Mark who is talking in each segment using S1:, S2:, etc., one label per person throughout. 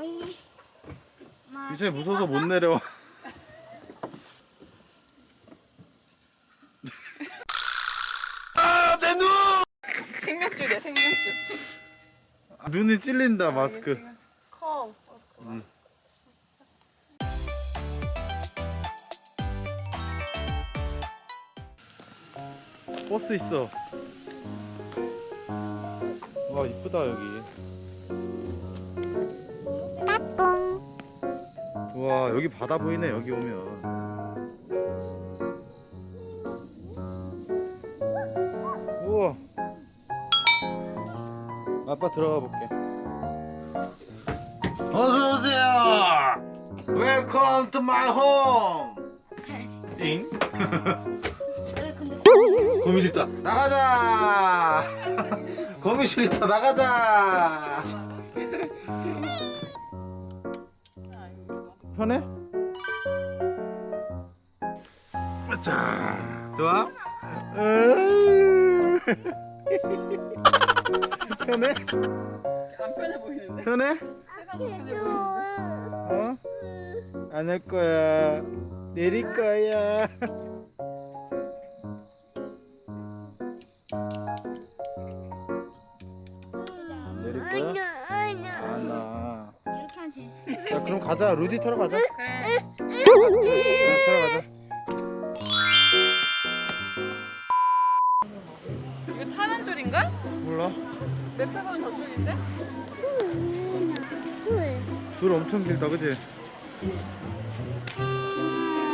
S1: 어이.
S2: 이제 무서워서 못 내려.
S3: 생명줄이야 생명줄.
S2: 눈이 찔린다 마스크.
S3: 커.
S2: 응. 버스 있어. 와 이쁘다 여기. 와 여기 바다 보이네 여기 오면. 우와. 아빠 들어가 볼게. 어서 오세요. Welcome to my home. 잉?
S1: 왜 근데
S2: 거미줄 있다. 나가자. 거미줄 있다. 나가자. 편해? 자, 좋아? 으. 편해?
S3: 안 편해 보이는데.
S2: 편해? 어? 안 할 거야. 내릴 거야. 가자. 루디 타러 가자.
S3: 그래.
S2: 루디 타러 가자.
S3: 이거 타는 줄인가?
S2: 몰라.
S3: 몇 배가면 저쪽인데?
S2: 줄 엄청 길다, 그지?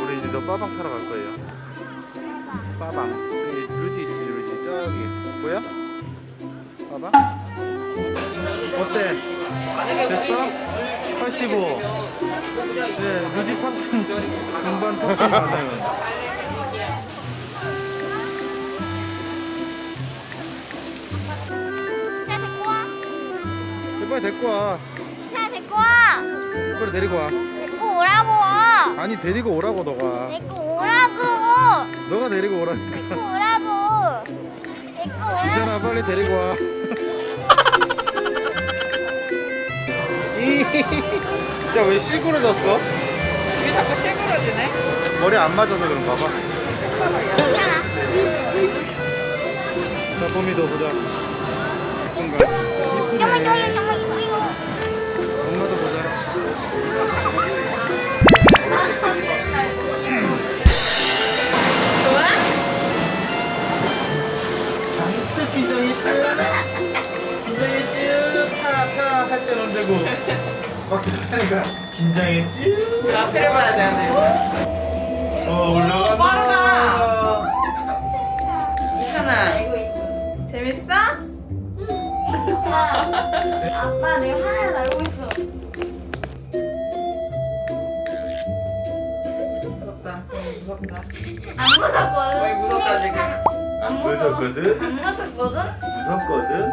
S2: 우리 이제 저 빠방 타러 갈 거예요. 빠방. 여기 루지 있지, 루지. 저기. 뭐야? 빠방? 어때? 됐어? 85. 네, 루지 탑승. 금반 탑승
S1: 데리고 와.
S2: 빨리 데리고 와.
S1: 차 데리고 와.
S2: 빨리 데리고 와.
S1: 데리고 오라고.
S2: 아니, 데리고 오라고, 너가.
S1: 데리고 오라고.
S2: 너가 데리고 오라니까.
S1: 데리고 오라고. 데리고 오라고.
S2: 이잖아, 빨리 데리고 와. 야, 왜 시구러졌어?
S3: 이게 자꾸 새그러지네.
S2: 머리 안 맞아서 그런가 봐. 자, 봄이도 보자.
S1: 이거 이거.
S2: 엄마도 보자.
S3: 좋아?
S2: 잔뜩 긴장했지? 긴장했지? 타, 타, 할 때는 되고. 타니까 긴장했지?
S3: 앞에 봐야 되네.
S2: 어, 올라간다.
S3: 빠르다. 괜찮아. 재밌어?
S1: 아빠, 아빠 내가 하나 알고 있어.
S3: 무섭다. 무섭다.
S1: 안 무섭거든.
S3: 왜 무섭다 지금?
S1: 안 무서워.
S2: 무섭거든?
S1: 안 무섭거든.
S2: 무섭거든?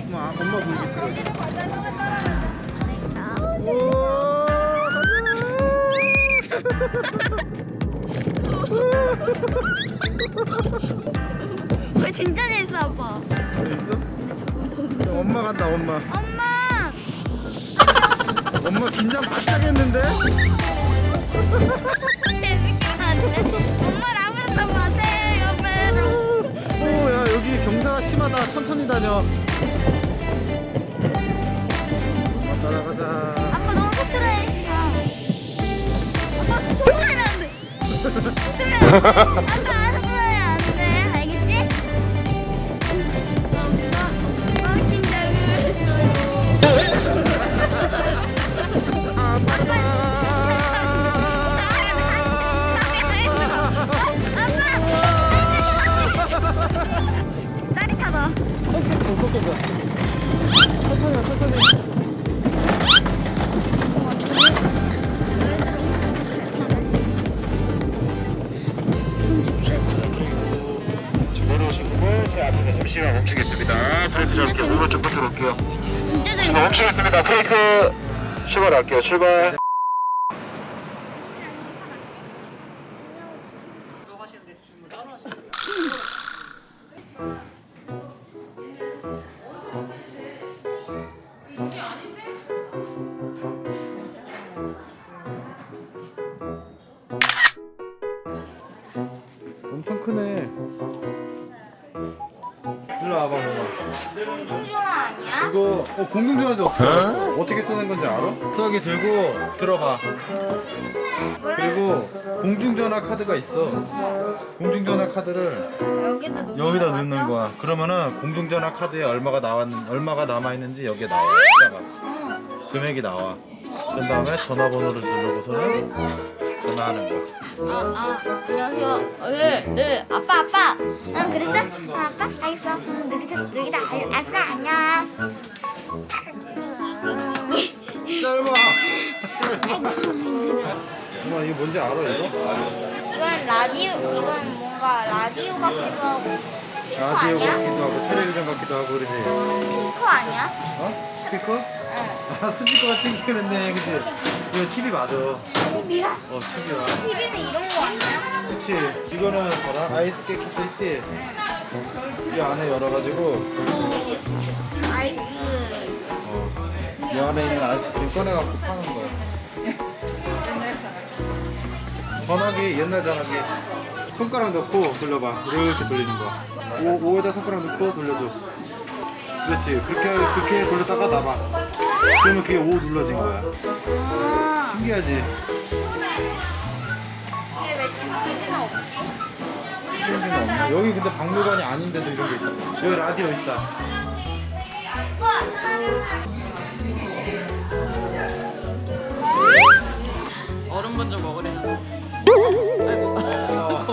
S2: 엄마, 엄마
S1: 형아 따라. 왜 진짜 재밌어, 아빠.
S2: 있어? 엄마 간다, 엄마.
S1: 엄마.
S2: 엄마 긴장 바짝 했는데?
S1: 엄마 아무렇도 마세요, 옆에로.
S2: 오, 야, 여기 경사가 심하다. 천천히 다녀.
S1: 아빠 너무 속도해. 아빠. 속도하면 안 돼. 아빠
S2: 시만 멈추겠습니다. 브레이크 잡을게요. 오른쪽 끝으로 올게요.
S1: 재밌어.
S2: 멈추겠습니다. 브레이크 출발할게요. 출발. 봐봐.
S1: 공주아 아니야?
S2: 이거 어, 공중전화도 없어. 어떻게 쓰는 건지 알아? 수학이 들고 들어봐. 그리고 공중전화 카드가 있어. 공중전화 카드를
S1: 여기다 놓는
S2: 여기다
S1: 거
S2: 넣는? 거야. 그러면은 공중전화 카드에 얼마가 나왔 얼마가 남아 있는지 여기에 나와. 숫자가.
S1: 응.
S2: 금액이 나와. 그 다음에 전화번호를 누르고서는 전화하는 거.
S1: 아, 아, 안녕하세요. 네, 네, 아빠, 아빠. 응, 그랬어? 응, 아빠, 알겠어. 응, 여기다, 여기다, 알- 알았어, 안녕.
S2: 짧아. 엄마 이거 뭔지 알아 이거?
S1: 이건 라디오, 이건 뭔가 라디오 같기도 하고,
S2: 라디오
S1: 아니야?
S2: 같기도 하고 텔레비전 같기도 하고 그러지.
S1: 스피커 아니야?
S2: 어? 스피커?
S1: 응.
S2: 아 스피커가 튕기는데 그치? 이거 TV 맞아. 어
S1: TV야?
S2: TV야.
S1: TV는 이런 거 아니야?
S2: 그치? 이거는 봐라 아이스 케이크스 있지? 이 안에 열어가지고
S1: 아이스.
S2: 어, 이 안에 있는 아이스크림 꺼내갖고 파는 거야. 전화기 옛날 전화기 손가락 넣고 돌려봐 이렇게 돌리는 거야. 오, 오에다 손가락 넣고 돌려줘. 그렇지 그렇게 그렇게 돌렸다가 놔봐. 그러면 그게 오 눌러진 거야.
S1: 아,
S2: 신기하지?
S1: 근데 왜 TV는 없지?
S2: TV는 없네. 여기 근데 박물관이 아닌데도 이런 게 있다. 여기 라디오 있다.
S1: 우와,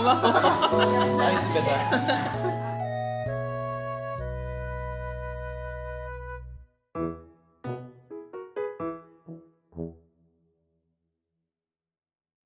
S3: 고마워.
S2: 나이스 배달.